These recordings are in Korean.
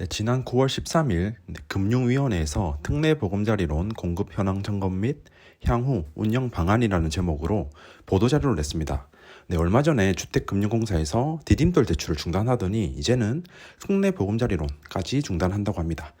네, 지난 9월 13일 금융위원회에서 특례 보금자리론 공급 현황 점검 및 향후 운영 방안이라는 제목으로 보도자료를 냈습니다. 네, 얼마 전에 주택금융공사에서 디딤돌 대출을 중단하더니 이제는 특례 보금자리론까지 중단한다고 합니다.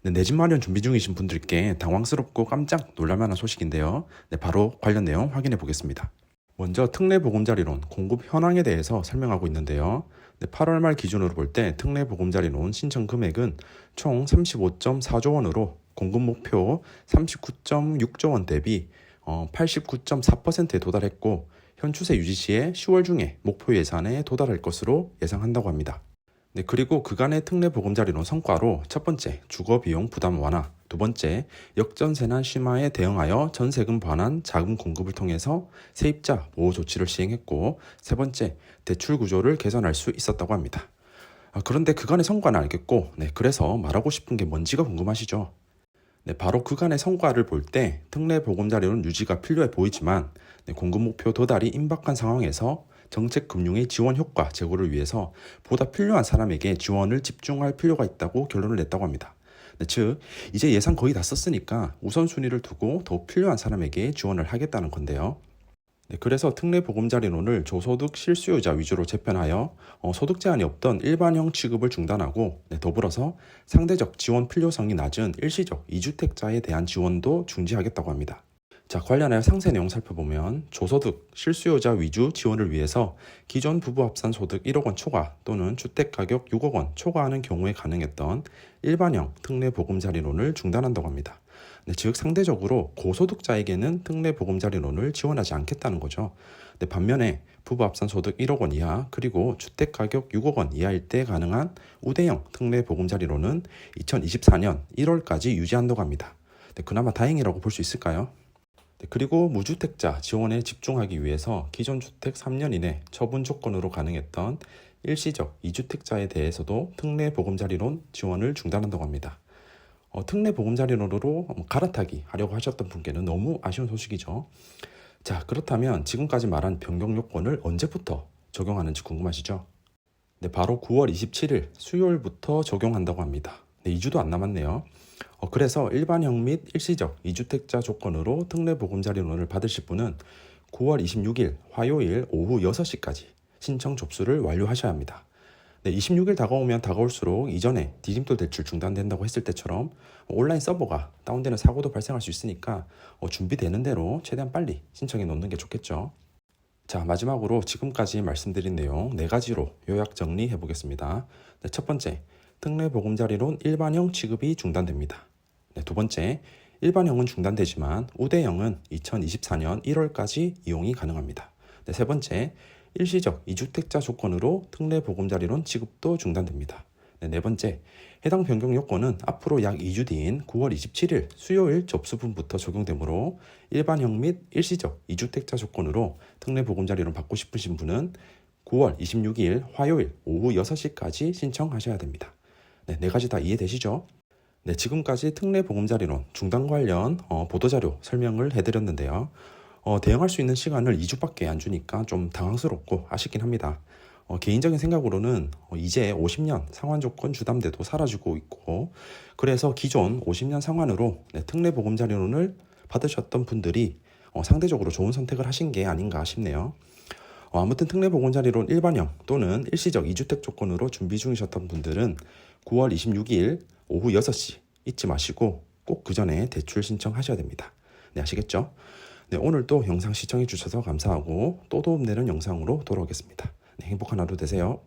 네, 내집 마련 준비 중이신 분들께 당황스럽고 깜짝 놀랄만한 소식인데요. 네, 바로 관련 내용 확인해 보겠습니다. 먼저 특례 보금자리론 공급 현황에 대해서 설명하고 있는데요. 네, 8월 말 기준으로 볼 때 특례 보금자리론 신청 금액은 총 35.4조 원으로 공급 목표 39.6조 원 대비 어, 89.4%에 도달했고 현 추세 유지 시에 10월 중에 목표 예산에 도달할 것으로 예상한다고 합니다. 네, 그리고 그간의 특례 보금자리론 성과로 첫 번째 주거 비용 부담 완화, 두 번째 역전세난 심화에 대응하여 전세금 반환 자금 공급을 통해서 세입자 보호 조치를 시행했고 세 번째 대출 구조를 개선할 수 있었다고 합니다. 아, 그런데 그간의 성과는 알겠고, 네, 그래서 말하고 싶은 게 뭔지가 궁금하시죠? 네, 바로 그간의 성과를 볼 때 특례 보금자리론 유지가 필요해 보이지만 네, 공급 목표 도달이 임박한 상황에서 정책 금융의 지원 효과 제고를 위해서 보다 필요한 사람에게 지원을 집중할 필요가 있다고 결론을 냈다고 합니다. 네, 즉 이제 예산 거의 다 썼으니까 우선순위를 두고 더 필요한 사람에게 지원을 하겠다는 건데요. 네, 그래서 특례 보금자리론을 저소득 실수요자 위주로 재편하여 어, 소득 제한이 없던 일반형 취급을 중단하고 네, 더불어서 상대적 지원 필요성이 낮은 일시적 이주택자에 대한 지원도 중지하겠다고 합니다. 자, 관련하여 상세 내용 살펴보면 조소득 실수요자 위주 지원을 위해서 기존 부부 합산 소득 1억 원 초과 또는 주택 가격 6억 원 초과하는 경우에 가능했던 일반형 특례 보금자리론을 중단한다고 합니다. 네, 즉 상대적으로 고소득자에게는 특례 보금자리론을 지원하지 않겠다는 거죠. 네, 반면에 부부 합산 소득 1억 원 이하 그리고 주택 가격 6억 원 이하일 때 가능한 우대형 특례 보금자리론은 2024년 1월까지 유지한다고 합니다. 네, 그나마 다행이라고 볼 수 있을까요? 네, 그리고 무주택자 지원에 집중하기 위해서 기존 주택 3년 이내 처분 조건으로 가능했던 일시적 이주택자에 대해서도 특례 보금자리론 지원을 중단한다고 합니다. 어, 특례 보금자리론으로 갈아타기 하려고 하셨던 분께는 너무 아쉬운 소식이죠. 자, 그렇다면 지금까지 말한 변경 요건을 언제부터 적용하는지 궁금하시죠? 네, 바로 9월 27일 수요일부터 적용한다고 합니다. 네, 2주도 안 남았네요. 어, 그래서 일반형 및 일시적 이주택자 조건으로 특례 보금자리론을 받으실 분은 9월 26일 화요일 오후 6시까지 신청 접수를 완료하셔야 합니다. 네, 26일 다가오면 다가올수록 이전에 디딤돌 대출 중단된다고 했을 때처럼 온라인 서버가 다운되는 사고도 발생할 수 있으니까 어, 준비되는 대로 최대한 빨리 신청해 놓는 게 좋겠죠. 자, 마지막으로 지금까지 말씀드린 내용 네 가지로 요약 정리해 보겠습니다. 네, 첫 번째, 특례 보금자리론 일반형 취급이 중단됩니다. 네, 두 번째, 일반형은 중단되지만 우대형은 2024년 1월까지 이용이 가능합니다. 네, 세 번째, 일시적 이주택자 조건으로 특례 보금자리론 지급도 중단됩니다. 네, 네 번째, 해당 변경 요건은 앞으로 약 2주 뒤인 9월 27일 수요일 접수분부터 적용되므로 일반형 및 일시적 이주택자 조건으로 특례 보금자리론 받고 싶으신 분은 9월 26일 화요일 오후 6시까지 신청하셔야 됩니다. 네, 네 가지 다 이해되시죠? 네, 지금까지 특례 보금자리론 중단 관련 어, 보도자료 설명을 해드렸는데요. 어, 대응할 수 있는 시간을 2주밖에 안 주니까 좀 당황스럽고 아쉽긴 합니다. 어, 개인적인 생각으로는 어, 이제 50년 상환 조건 주담대도 사라지고 있고 그래서 기존 50년 상환으로 네, 특례 보금자리론을 받으셨던 분들이 어, 상대적으로 좋은 선택을 하신 게 아닌가 싶네요. 어, 아무튼 특례 보금자리론 일반형 또는 일시적 2주택 조건으로 준비 중이셨던 분들은 9월 26일 오후 6시 잊지 마시고 꼭 그 전에 대출 신청하셔야 됩니다. 네, 아시겠죠? 네, 오늘도 영상 시청해 주셔서 감사하고 또 도움되는 영상으로 돌아오겠습니다. 네, 행복한 하루 되세요.